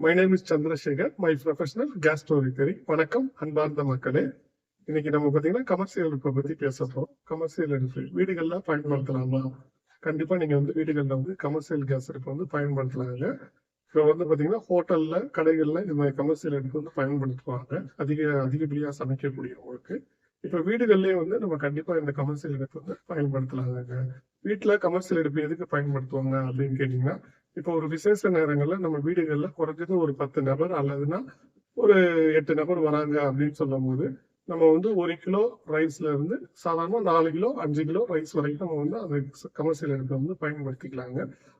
My name is Chandrasekar my professional case story வணக்கம் அன்பார்ந்த மக்களே. இன்னைக்கு நம்ம பாத்தீங்கன்னா கமர்ஷியல் அடுப்பை பத்தி பேச போறோம். கமர்ஷியல் அடுப்பு வீடுகள்ல பயன்படுத்தலாமா? கண்டிப்பா நீங்க வந்து வீடுகள்ல வந்து கமர்ஷியல் கேஸ் அடுப்பு வந்து பயன்படுத்தலாங்க இப்போ வந்து பாத்தீங்கன்னா ஹோட்டல்ல கடைகள்ல இந்த மாதிரி கமர்ஷியல் அடுப்பு வந்து பயன்படுத்துவாங்க. அதிக அதிகப்படியா சமைக்கக்கூடியவங்களுக்கு. இப்போ வீடுகள்லயே வந்து நம்ம கண்டிப்பா இந்த கமர்ஷியல் அடுப்பு வந்து பயன்படுத்தலாங்க. வீட்டுல கமர்ஷியல் அடுப்பு எதுக்கு பயன்படுத்துவாங்க அப்படின்னு கேட்டீங்கன்னா இப்போ ஒரு விசேஷ நேரங்கள்ல நம்ம வீடுகள்ல குறைஞ்சது ஒரு பத்து நபர் அல்லதுன்னா ஒரு எட்டு நபர் வராங்க அப்படின்னு சொல்லும் போது நம்ம வந்து ஒரு கிலோ ரைஸ்ல இருந்து சாதாரணமாக நாலு கிலோ அஞ்சு கிலோ ரைஸ் வரைக்கும் நம்ம வந்து அது கமர்ஷியல் அடுப்பை வந்து பயன்படுத்திக்கலாங்க.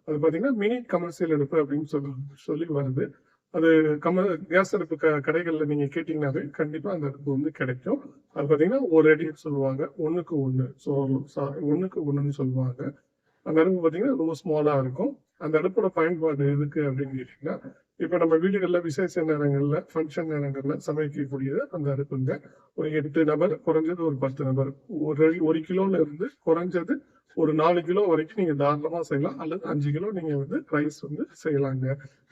அது பார்த்தீங்கன்னா மினி கமர்ஷியல் அடுப்பு அப்படின்னு சொல்லி சொல்லி வருது. அது கம கேஸ் அடுப்பு க கடைகளில் நீங்கள் கேட்டிங்கனாவே கண்டிப்பாக அந்த அடுப்பு வந்து கிடைக்கும். அது பார்த்தீங்கன்னா ஒரு அடி சொல்லுவாங்க ஒன்றுக்கு ஒன்று ஸோ ஒன்றுக்கு ஒன்றுன்னு சொல்லுவாங்க. அந்த அடுப்பு பார்த்தீங்கன்னா ரொம்ப ஸ்மாலாக இருக்கும். அந்த அடுப்போட பயன்பாடு எதுக்கு அப்படின்னு கேட்டீங்கன்னா இப்ப நம்ம வீடுகள்ல விசேஷ நேரங்கள்ல ஃபங்க்ஷன் நேரங்கள்ல சமைக்கக்கூடியது அந்த அடுப்புங்க. ஒரு எட்டு நபர் குறைஞ்சது ஒரு பத்து நபர். ஒரு ஒரு கிலோல இருந்து குறைஞ்சது ஒரு நாலு கிலோ வரைக்கும் நீங்க தாராளமா செய்யலாம். அல்லது அஞ்சு கிலோ நீங்க வந்து ரைஸ் வந்து செய்யலாங்க.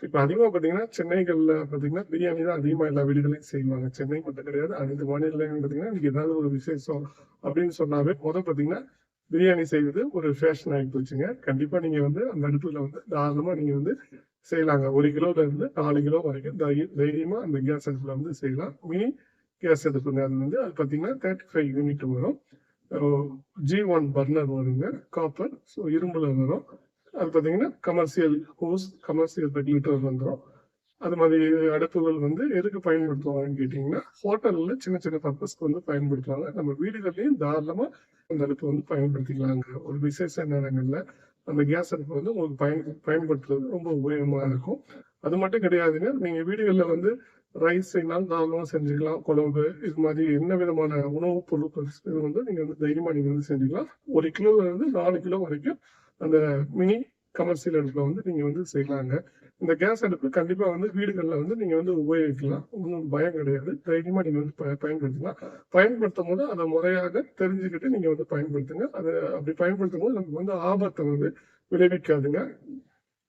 இப்ப அதிகமா பாத்தீங்கன்னா சென்னைகள்ல பாத்தீங்கன்னா பிரியாணி தான் அதிகமா எல்லா வீடுகளையும் செய்வாங்க. சென்னை மட்டும் கிடையாது அனைத்து மாநிலங்களையும் பாத்தீங்கன்னா இன்னைக்கு ஏதாவது ஒரு விசேஷம் அப்படின்னு சொன்னாவே முத பாத்தீங்கன்னா பிரியாணி செய்வது ஒரு ஃபேஷன் ஆகி போச்சுங்க. கண்டிப்பா நீங்க வந்து அந்த அடுப்புல வந்து தாராளமா நீங்க வந்து செய்யலாங்க. ஒரு கிலோல இருந்து நாலு கிலோ வரைக்கும் தை- தைரியமா அந்த கேஸ் அடுப்புல வந்து செய்யலாம். மினி கேஸ் அடுப்புங்க. அது வந்து அது பாத்தீங்கன்னா தேர்ட்டி ஃபைவ் யூனிட் வரும் ஜி ஒன் பர்னர் வருங்க. காப்பர் ஸோ இரும்புல வரும். அது பாத்தீங்கன்னா கமர்ஷியல் ஹோஸ் கமர்ஷியல் ரெகுலேட்டர் வந்துடும் அது மாதிரி அடுப்புகள் வந்து எதுக்கு பயன்படுத்துவாங்கன்னு கேட்டிங்கன்னா ஹோட்டல்ல சின்ன சின்ன பர்பஸ்க்கு வந்து பயன்படுத்துவாங்க. நம்ம வீடுகள்லயும் தாராளமா அந்த அடுப்பை வந்து பயன்படுத்திக்கலாங்க. ஒரு விசேஷ நேரங்களில் அந்த கேஸ் அடுப்பு வந்து உங்களுக்கு பயன் பயன்படுத்துறது ரொம்ப உபயோகமாக இருக்கும். அது மட்டும் கிடையாதுங்க நீங்கள் வீடுகளில் வந்து ரைஸ் செய்யலாம் தாராளமா செஞ்சுக்கலாம் குழம்பு இது மாதிரி என்ன விதமான உணவுப் பொருட்கள் இது வந்து நீங்கள் வந்து தைரியமாக நீங்கள் வந்து செஞ்சுக்கலாம். ஒரு கிலோலேருந்து நாலு கிலோ வரைக்கும் அந்த மினி கமர்ஷியல் அடுப்பில் வந்து நீங்க வந்து செய்யலாங்க. இந்த கேஸ் அடுப்பு கண்டிப்பா வந்து வீடுகள்ல வந்து நீங்க வந்து உபயோகிக்கலாம். ஒன்றும் பயம் கிடையாது. தைரியமா நீங்க வந்து ப- பயன்படுத்தும் போது அதை முறையாக தெரிஞ்சுக்கிட்டு நீங்க வந்து பயன்படுத்துங்க. அதை அப்படி பயன்படுத்தும் போது நமக்கு வந்து ஆபத்தை வந்து விளைவிக்காதுங்க.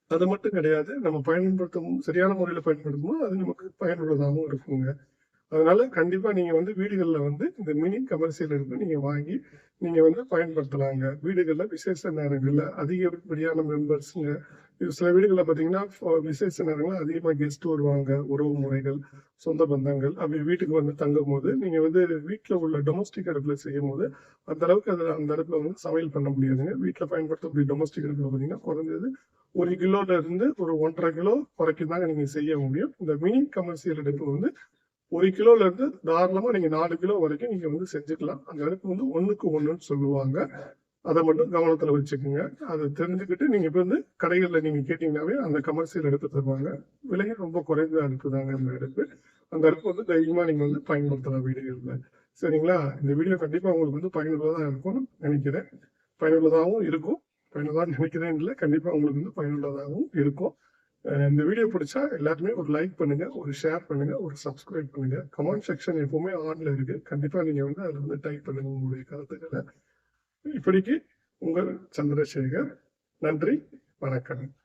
அது மட்டும் கிடையாது. நம்ம பயன்படுத்தும் சரியான முறையில பயன்படுத்தும் போது அது நமக்கு பயனுள்ளதாகவும் இருக்குங்க. அதனால கண்டிப்பா நீங்க வந்து வீடுகள்ல வந்து இந்த மினி கமர்ஷியல் அடுப்பு நீங்க வாங்கி நீங்க வந்து பயன்படுத்தலாங்க. வீடுகள்ல விசேஷ நேரங்கள்ல அதிகப்படியான மெம்பர்ஸுங்க சில வீடுகளில் பார்த்தீங்கன்னா விசேஷ நேரங்களில் அதிகமாக கெஸ்ட் வருவாங்க உறவு முறைகள் சொந்த பந்தங்கள். அப்படி வீட்டுக்கு வந்து தங்கும் போது நீங்கள் வந்து வீட்டில் உள்ள டொமஸ்டிக் அடுப்பில் செய்யும் போது அந்த அளவுக்கு அது அந்த அடுப்பில் வந்து சமையல் பண்ண முடியாதுங்க. வீட்டில் பயன்படுத்தக்கூடிய டொமஸ்டிக் அடுப்பில் பார்த்தீங்கன்னா குறைஞ்சது ஒரு கிலோல இருந்து ஒரு ஒன்றரை கிலோ வரைக்கும் தாங்க நீங்கள் செய்ய முடியும். இந்த மினி கமர்ஷியல் அடுப்பு வந்து ஒரு கிலோல இருந்து தாராளமாக நீங்கள் நாலு கிலோ வரைக்கும் நீங்கள் வந்து செஞ்சுக்கலாம். அந்த அடுப்பு வந்து ஒன்றுக்கு ஒன்றுன்னு சொல்லுவாங்க. அதை மட்டும் கவனத்தில் வச்சுக்கோங்க. அதை தெரிஞ்சுக்கிட்டு நீங்கள் இப்போ வந்து கடைகளில் நீங்கள் கேட்டீங்கன்னாவே அந்த கமர்ஷியல் எடுத்து தருவாங்க. விலையும் ரொம்ப குறைந்த அடுப்புதாங்க அந்த அடுப்பு. அந்த அடுப்பு வந்து தைரியமாக நீங்கள் வந்து பயன்படுத்தலாம் வீடுகளில். சரிங்களா? இந்த வீடியோ கண்டிப்பாக உங்களுக்கு வந்து பயனுள்ளதாக இருக்கும்னு நினைக்கிறேன். பயனுள்ளதாகவும் இருக்கும். பயனுள்ளதாக நினைக்கிறேன் இல்லை. கண்டிப்பாக உங்களுக்கு வந்து பயனுள்ளதாகவும் இருக்கும். இந்த வீடியோ பிடிச்சா எல்லாருமே ஒரு லைக் பண்ணுங்க ஒரு ஷேர் பண்ணுங்க ஒரு சப்ஸ்கிரைப் பண்ணுங்க. கமெண்ட் செக்ஷன் எப்பவுமே ஆன்ல இருக்கு. கண்டிப்பா நீங்க வந்து அதுல வந்து டைப் பண்ணுங்க உங்களுடைய கருத்துக்களை. இப்படிக்கு உங்கள் சந்திரசேகர் நன்றி வணக்கம்.